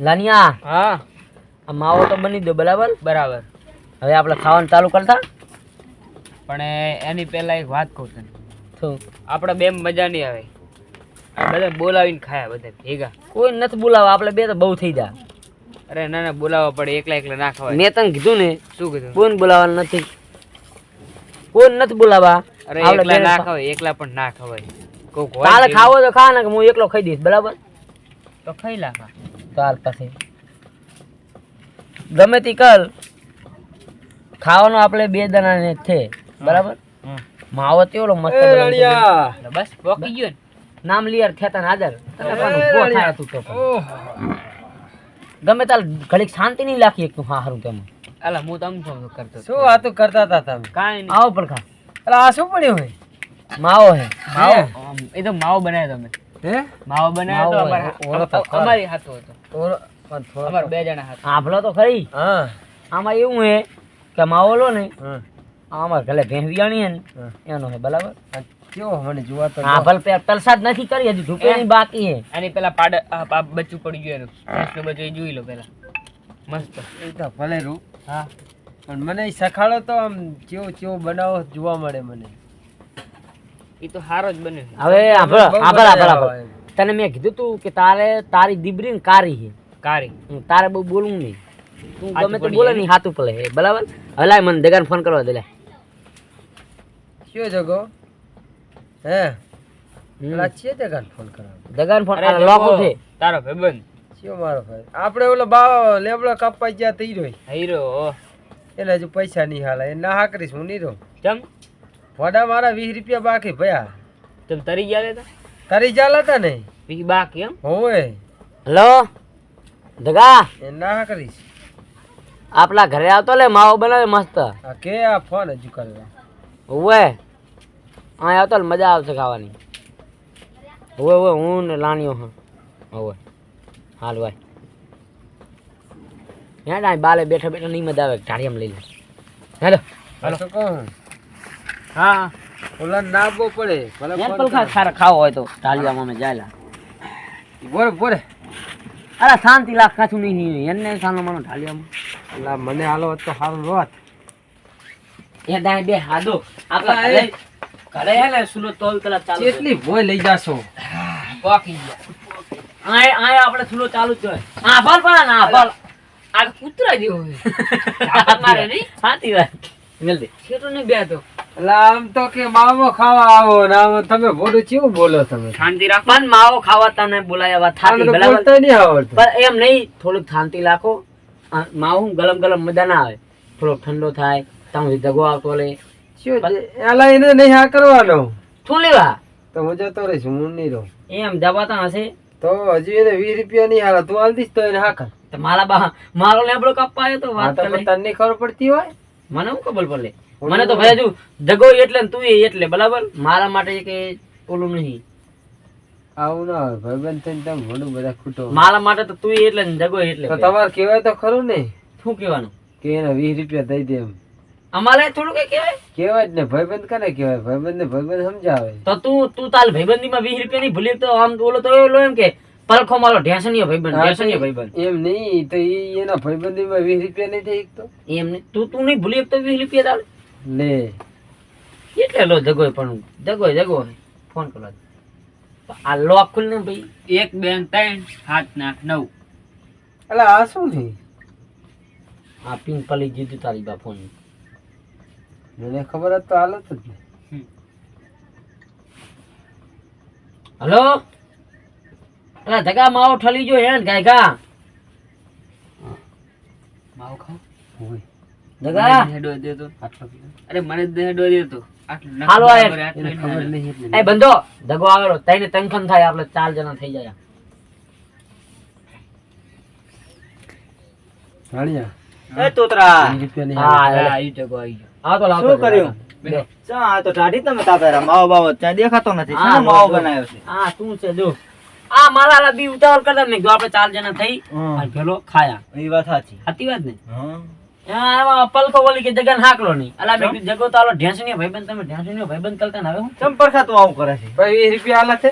લાનિયા હા. આ માવો તો બની દો બરાબર? બરાબર. હવે આપણે ખાવાનું ચાલુ કરતા? પણ એની પહેલાં એક વાત કહું તને. શું? આપણે બે મજા નહીં આવે. બધા બોલાવીને ખાયા બધા ભેગા. કોઈ નથી બોલાવા આપણે બે તો બહુ થઈ જા. અરે ના ના બોલાવવા પડે એકલા એકલા ના ખવાય. મેં તને કીધું ને શું કીધું? કોઈ બોલાવવાનું નથી. કોઈ નથી બોલાવા અરે એકલા ના ખા- એકલા પણ ના ખવાય. કોક તારે ખાવો તો ખા ને કે હું એકલો ખાઈ દઈશ બરાબર? તો ખાઈ લાખા ચાલ પછી. ગમે તે કર. ખાવાનું આપણે બે દણાને ને છે બરાબર? માવો તેવડો મસ્ત બનાવ્યો બસ પોકી ગયો નામ લિયર ખેતન હાજર. તું તો. ગમે તાલ ઘડીક શાંતિ નહીં લાખી એક તું હા હારું તેમ. અલા હું તમ શું કરતો શું વાતો કરતા હતા તમે? કાઈ નહીં. આવો પણ ખા. અરે આ શું પડ્યું હોય? માવો હે. માવો? એ તો માવો બનાવ્યો તમે. હે? માવો બનાવ્યો તો અમારા. અમારી હાથો હતો. ઓરો- પણ થોડો અમારા બે જણા હાથો. આભલો તો ખરી. હા. આમાં એવું હે કે માવો લો ને હા. અમારે ઘરે ભેંસ હે ને એનો હે બરાબર? આ કેવો મને જોવા તો પે તલસાદ નથી કરી હજી ઢૂકે બાકી હે. આની પેલા પાડ બચ્ચું પડી ગયું એનું. ભેંસનું બચ્ચું એ જોઈ લો પેલા. મસ્ત. એ તો ભલે રૂ. હા. પણ મને સખાડો તો આમ કેવો કેવો બનાવો જોવા મળે મને. એ તો હારો જ બને હવે આભળ આભળ આભળ આભળ તને મેં કીધું તું કે તારે તારી દીબરી ને કારી છે. કારી. તારે બહુ બોલવું નહીં. તું ગમે તો બોલે નહીં હાથું પડે બરાબર? હલાય મને દગાને ફોન કરવા દે લે. કયો જગો હે? લાચીએ પેલા ફોન કરવા? દગાને ફોન અરે લોકો છે તારો ભાઈબંધ. કયો મારો ભાઈ? આપણે ઓલો બાવ લેબડો કપાઈ ગયા તઈ રહ્યો હીરો એટલે હજુ પૈસા નહીં હાલે. એ ના હા કરીશ હું નહીં રહું ચમ? વડા મારા વીસ રૂપિયા બાકી ભયા. તમે તરી ગયા લેતા તરી ચાલે હતા ને બીજી બાકી એમ? હોવે. હલો? દગા એ ના કરીશ. આપલા ઘરે આવતો લે માવો બનાવે મસ્ત. આ કે આ ફોન હજુ કરવા? ઓવે અહીં આવતો ને મજા આવશે ખાવાની. ઓવે ઓવે હું ને લાણીઓ હા. ઓવે હાલ ભાઈ. હે ના બાલે બેઠા બેઠા નહીં મજા આવે ઢાળીયામાં લઈ લે. હેલો. હેલો કહું હા. ઓલા ના બહુ પડે. ભલે પલખા કર. ખારા ખાવો હોય તો. ઢાળીયામાં અમે જાયલા. બોરે બોરે અરે શાંતિ લાખ કાચું નહીં નહીં એને સાનો માનો ઢાળીયામાં. એટલે મને હાલો તો સારું રોત એ દાય બે હાદો આપણા ઘરે. ઘરે હે ને સુનો તોલ તલા ચાલુ. કેટલી ભોય લઈ જાશો? બાકી આય આય આપણે સુનો ચાલુ જ હોય હા ભલ પણ ના ભલ. આ કૂતરા જેવો મારે નહીં. સાચી વાત. મેલ દે. છેટો નહીં બે તો. આમ તો કે મામો ખાવા આવો ને આમ તમે બોલું કેવું બોલો તમે? શાંતિ રાખો. પણ માવો ખાવા તને બોલાયા થાતી બોલતા નહીં આવડતું. પણ એમ નહીં થોડુંક શાંતિ રાખો. માવો ગલમ ગલમ મજા ના આવે. થોડોક ઠંડો થાય તમે દગો આવતો લે શું આ અલા એને નહીં હા કરવાનો. શું લેવા? તો હું જતો રહીશ હું નહીં રહું. એમ જવાતા હશે. તો હજી એને વીસ રૂપિયા નહીં હાલ તું હાલ દીશ તો એને હા કર મારા બા મારો લેબડો કપાયો આવ્યો તો વાત. તને ખબર પડતી હોય? મને શું ખબર પડે? મને તો ભાઈ હજુ જગો એટલે ને તું એટલે બરાબર? મારા માટે કે ઓલું નહીં. આવું ના હોય ભાઈબંધ થઈને તમે ઘણું બધા ખૂટો. મારા માટે તો તું એટલે જગો એટલે તો તમારે કહેવાય તો ખરું ને? શું કહેવાનું? કે એને વીસ રૂપિયા દઈ દે એમ. અમારે થોડું કઈ કહેવાય? કહેવાય જ ને ભાઈબંધ કને કહેવાય? ભાઈબંધ ને ભાઈબંધ સમજાવે. તો તું તું તાલ ભાઈબંધી માં વીસ રૂપિયા નહીં ભૂલી તો આમ ઓલો તો એલો એમ કે પલખો મારો ઢેસણીયો ભાઈબંધ ઢેસણીયો ભાઈબંધ. એમ નહીં તો એના ભાઈબંધીમાં વીસ રૂપિયા નહીં થઈ શકતો એમ નહીં તું તું નહીં ભૂલી તો વીસ રૂપિયા તાલ લે. એટલે લો જગોય પણ જગોય જગો ફોન કરો. આ લોક ખુલ ને ભાઈ. એક બે ત્રણ સાત આઠ નવ. એટલે આ શું છે? આ પિન પલી જીધું તારી બા ફોન. મને ખબર જ તો હાલત જ ને હલો? અલા ધગા માવો ઠલી જો હે ને ગાય ગા માવો ખાવ? હોય. અરે મને હાલો એ બંધો દગો આવેલો. તઈને તંખન થાય આપણે ચાર જણા થઈ જાય જાણ્યા એ તોતરા. વીસ રૂપિયા નહીં હા હાલે. એટલે. હા, ઈ ટકો આવી આ તો લાવતો શું કર્યું? ચા તો ટાઢી તમે તાપેરા. માવો બાવો ચા દેખાતો નથી. હા, માવો બનાવ્યો છે? આ શું છે જો. આ મારા હાલા બી ઉતાવળ કરતા ને જો આપણે ચાર જણા થઈ અને પેલો ખાયા. એ વાત સાચી. સાચી વાત ને? હા, એમાં પલકો બોલી કે જગન હાકલો નહીં. અલા મેં જગો તો આલો ઢેસણીયો ભાઈબંધ તમે ઢેસણીયો ભાઈબંધ કરતા ને હવે હું? ચમ પરખા તું આવું કરે છે? ભાઈ વીસ રૂપિયા હાલે છે.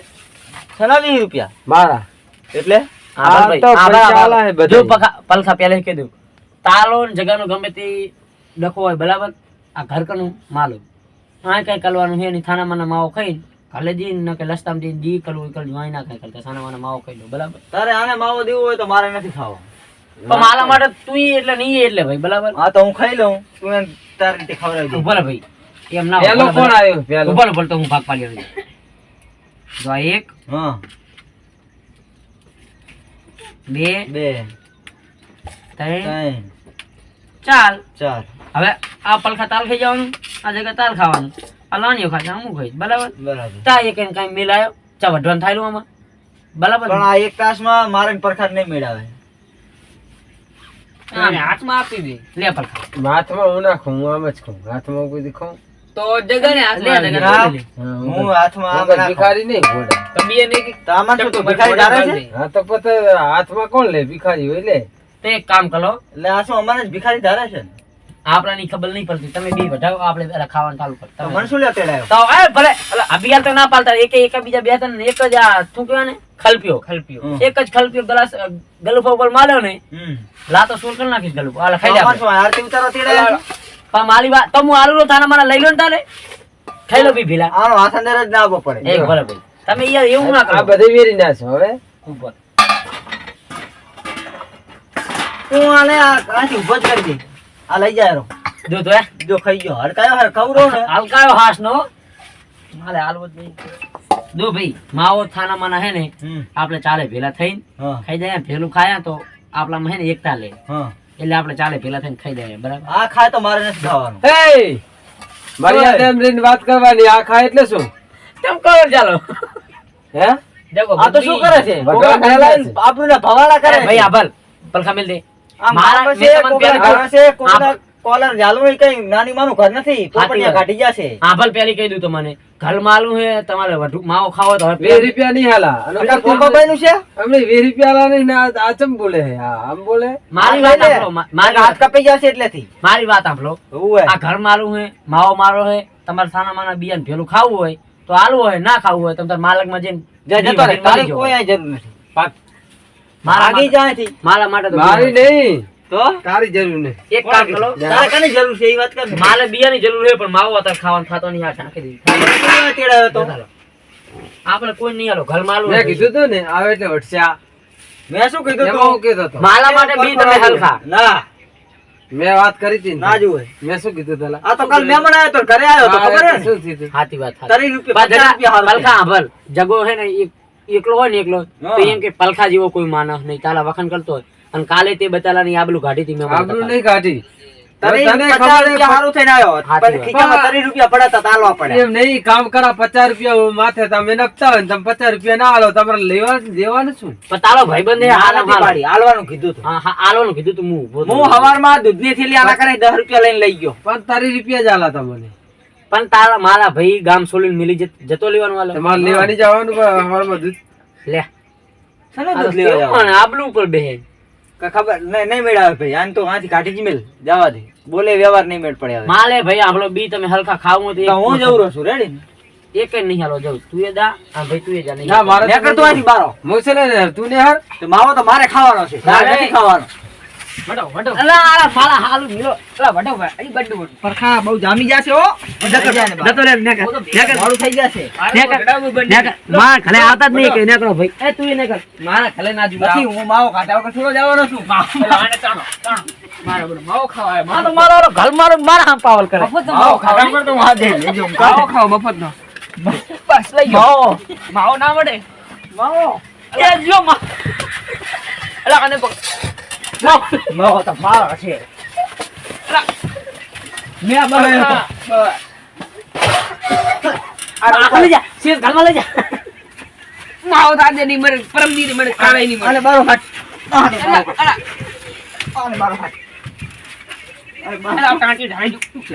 છેલ્લા વીસ રૂપિયા? મારા. એટલે? આ તો પૈસા હે બધા. જો પખા- પલખા પહેલા કીધું તાલો ને જગાનો ગમે તે ડખો હોય બરાબર? આ ઘર કનું માલું આ કઈ કરવાનું છે નહીં થાના માના માવો ખાઈ કાલે જઈને ન કે લસ્તામાં દી દી કરવું કરવું અહીં ના કઈ કરતા સાના માના માવો ખાઈ લો બરાબર? તારે આને માવો દેવો હોય તો મારે નથી ખાવો. પણ મારા માટે તું એટલે નહીં એટલે ભાઈ બરાબર? હા તો હું ખાઈ લઉં. તું તારી રીતે ખવડાવી દે. ઊભા ભાઈ. એમ ના પેલો કોણ આવ્યો પેલો. ભલે ભલે તો હું ભાગ પાડી આવી જો આ એક હા. બે બે ત્રણ ત્રણ ચાર. ચાર. હવે આ પલખા તાલ ખાઈ જવાનું આ જગ્યા તાલ ખાવાનું. આ લાણીઓ ખાશે હું ખાઈ બરાબર? બરાબર. તા એક એને કાંઈ મિલાયો. ચા વઢવાનું થાયલું આમાં. બરાબર પણ આ એક તાસમાં મારે પરખાત નહીં મેળાવે. હાથમાં આપી દે. લે પલખા હાથમાં હું નાખું હું આમ જ ખાઉં. હાથમાં કોઈ ખાઉં? તો જગાને હાથમાં. હા, હાથમાં. ભિખારી નહીં બે ને ભિખારી છે? હા પોતે હાથમાં કોણ લે? ભિખારી હોય લે. તે એક કામ કરો. એટલે આ શું અમારે જ ભિખારી ધારે છે ને? આપણાની ખબર નહીં પડતી. તમે બી વધાવો આપણે પેલા ખાવાનું ચાલુ કરતા મને શું લે તેડાયો? તો એ ભલે અભિયાન અભિયાલ તો ના પાલતા એક એક બીજા બે ત્રણ એક જ આ શું કહેવાય ને. ખલપ્યો. ખલપ્યો. એક જ ખલપ્યો ગ્લાસ ગલફો ઉપર માર્યો ને લાતો સોલ કરી નાખીશ ગલફો. આલા ખાઈ લે આરતી ઉતારો તેડાયો છે? મારી વાત તો હું આલુ થાના મારા લઈ લો ને તારે? ખાઈ લો બી ભીલા. આનો હાથ અંદર જ ના પડે. એક ભલે ભાઈ. તમે યાર એવું ના આ કરો બધે વેરી ના છો હવે? ઉપર હું આને આ આથી ઊભો જ કરી દે આ લઈ જાય રો. જો તો જો ખાઈ ગયો. હડકાયો હે ખવરો ને. હલકાયો હાસ નો મારે હાલવો જ નહીં. દો ભાઈ માવો થાના માના હે ને આપડે આપણે ચાલે ભેલા થઈને ખાઈ જાય ભેલું ખાયા તો આપણામાં હે ને એકતા લે. એટલે આપણે ચાલે ભેલા થઈને ખાઈ જાય બરાબર? આ ખાય તો મારે નથી ખાવાનું. હે મારી એમ રહીને વાત કરવાની આ ખાય એટલે શું? કેમ કરો ચાલો. હે? દેખો આ તો શું કરે છે. આપણને ભવાડા કરે ભાઈ છે. આભલ પલખા મેલ દે. મારા- કોલર ઝાલવું કઈ નાની માનું ઘર નથી પોપટિયા વાત. કાઢી જશે આભલ પેલી કહી દઉં તમને. ઘર માલું હે તમારે વધુ માવો ખાવો તો હવે રૂપિયા નહીં હાલા. અને પોપાભાઈ નું છે? અમને વીસ રૂપિયા હાલા નહીં ને આ ચમ બોલે? હે આમ બોલે? મારી વાત લઈ લે. સાંભળો મા- મારા હાથ કપાઈ જશે એટલેથી. મારી વાત આપલો આ ઘર મારું હે માવો મારો હે તમારે સાના માના બિયાન ભેલું ખાવું હોય તો હાલવું હોય ના ખાવું હોય તમે તાર માલકમાં જઈને જતો રહે. તારે. કોઈ આ જરૂર નથી. મારા માટે- જાય થી. મારા માટે તો મારી નહીં. તો? તારી જરૂર ને એક કામ કરો તારે કની જરૂર છે એ વાત કર. માલે બિયાની જરૂર છે પણ માવો અત્યારે ખાવાનું ખાતો નહીં આ ઢાંકી દીધી. તેડાયો તો? આપણે કોઈ નહીં આલો ઘર માલું મેં કીધું તું ને આવે એટલે વટસ્યા. મેં શું કીધું તો? હું કીધું તો માલા માટે બી તમે હલખા. ના મેં વાત કરી હતી ને. જુએ. મેં શું કીધું તલા આ તો કાલ મહેમાન આવ્યો તો ઘરે આવ્યો તો ખબર છે શું થયું? હતું? સાચી વાત તારી રૂપિયા રૂપિયા હલખા છે. જગો હે ને એકલો હોય ને એકલો તો એમ કે પલખા જેવો કોઈ માણસ નહીં. તાલા વખાણ કરતો હોય. અને કાલે તે બતાલાની આબલું કાઢી હતી મેં આબલું નહીં કાઢી પણ તરી રૂપિયા પડ્યા તા તાલવા પડ્યા. એમ નહીં કામ કરા પચાસ રૂપિયા માથે તમે નપતા હોય ને તમે પચાસ રૂપિયા ના આલો તમારે લેવા દેવાનું શું? પણ તારો ભાઈબંધ હે, ના હાલો, નથી હાલો. પાડી હાલવાનું કીધું તું. હા, હા, હાલોનું કીધું તું હું ઊભો હું થયો. હવારમાં દૂધની થેલી આના કરે દસ રૂપિયા લઈને લઈ ગયો. તારી રૂપિયા જ આલા તમને. પણ તારા મારા ભાઈ ગામ સોલીને મિલી જત- જતો લેવાનું. તમારે લેવાની જવાનું હવારમાં દૂધ લે. આબલું ઉપર બેહે. ખબર નહીં નહીં મેળાવે ભાઈ. આમ તો વાંચી કાઢી જ મેલ. જવા દે. બોલે વ્યવહાર નહીં મેળ પડે હવે. માલે ભાઈ આપણો બી તમે હલકા ખાવું તો તો હું જવું રહું છું રેડી એક જ નહીં હાલો જાઉં. તું એ દા આ ભાઈ તું એ જા નહીં ના મારે કરતો આથી બારો. હું ને તું ને હર. તો માવો તો મારે ખાવાનો છે. નથી ખાવાનો. વટો વટો અલા, અલા, મારા હાલું મિલો. અલા, વઢો ભાઈ, અહીં બડ્ડું પરખા બહુ જામી જશે હો. જતો રે ને કર મોડું થઈ જશે નેકર, નેકર. મારા ઘરે આવતા જ નહીં કે નેકરો ભાઈ. એ તું એ નેકર. મારા ઘરે ના જુઓ. નથી હું માવો કાઢ્યા વગર થોડો જવાનો છું. મારો બધો માવો ખાવા. આ મારો ઘર મારો મારા હામ પાવલ કરે. માવો ખાવા. વગર તો હું હાથ લેજો માવો ખાવો મફત નો બસ લઈ માવો. માવો ના મળે. માવો. એ લ્યો માં. અલા માવો તો મારો છે મેં બનાવ્યો તો. આ લઈ જા શેર ઘરમાં લઈ જા માવો તાજે નહીં મળે પરમ દી મળે કાલે નહીં આને મારો હાથ આને અલા, મારો- અલા, આને મારો હાથ આને મારો-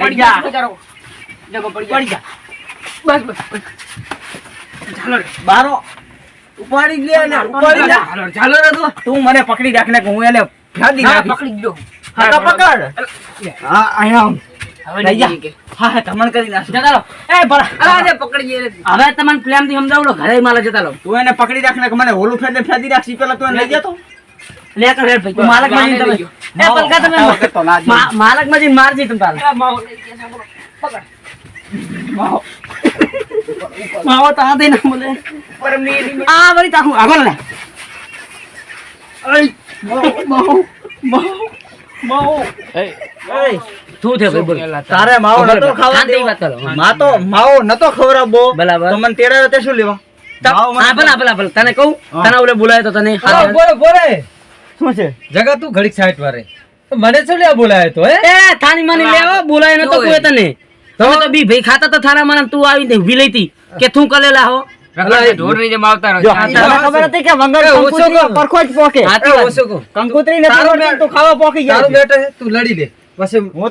અલા. ઝાલો બારો ઉપાડી જ લે ને ઉપાડી લે ઝાલો રે, ઝાલો તું. મને પકડી રાખ ને કે હું એને ફાડી ના. પકડી દો. હા પકડ હા આવ. હવે લઈ જા. હા તમને કરી નાખું જતા રહો એ અલા જે પકડી જઈએ હવે તમને પ્રેમથી સમજાવડો ઘરે માલ જતા રહો તું એને પકડી રાખ ને કે મને હોલું ફેરને ફેદી રાખશી પેલા તું લઈ જતો લે કર હેડ ભાઈ માલકમાં તમે એ પલકા તમે માલકમાં જઈને મારજી તમે તારે માવો તો હાથે ના બોલે આ વળી તાકું આગળ લે શું થયું ભાઈ બોલ તારે માવો નતો ખાવા દે વાત કરો. મા તો માવો નતો ખવડાવવો. બરાબર. તો મને તેડાવ્યો તે શું લેવા? હા ભલા ભલા ભલા. તને કહું? તને ઓલે બોલાય તો તને હા, બોલે બોલે. શું છે? જગા તું ઘડીક સાઈટ વારે. મને શું લેવા બોલાયો તો હે? એ થાની માની લેવા બોલાય નતો કોઈ તને. તમે તો બી ભાઈ ખાતા તો થારા મને તું આવી ને ઊભી લઈતી કે તું કલેલા હો? ની ખબર હતી કે કર. પરખો જ પોકે. કંકુતરી ને ખાવા પોકી તું લડી લે. હું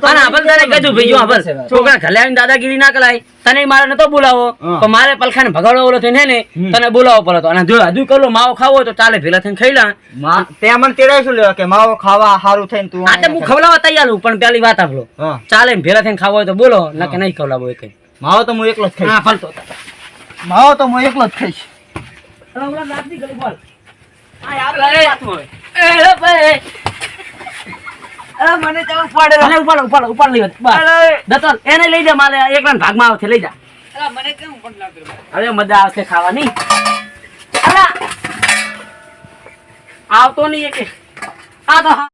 દાદાગીરી ના કરાય તને મારે નતો બોલાવો. પણ મારે પલખા પલખાને ભગાડવો ઓલો થઈને હે ને તને બોલાવો પડતો અને જો હજુ કલો માવો ખાવો તો ચાલે ભેલા થઈને ખાઈ લા ત્યાં તે મને તેડાવ્યો શું લેવા કે માવો ખાવા સારું થઈને તું આ હું ખવડાવવા તૈયાર છું પણ પેલી વાત આપલો ચાલે ને ભેલા થઈને ખાવો હોય તો બોલો ના કે નહીં ખવડાવો એ કઈ. માવો તો હું એકલો જ ખાઈ હા ફલતો. માવો તો હું એકલો જ ખાઈશ. મને તો ઉપાડે ઉપાડો ઉપાડો ઉપાડ લઈ બસ. એને લઈ જા મારે એકલા ભાગમાં આવશે લઈ જા. મને કેમ મજા આવશે ખાવાની. આવતો નહીં એક. આ તો હા.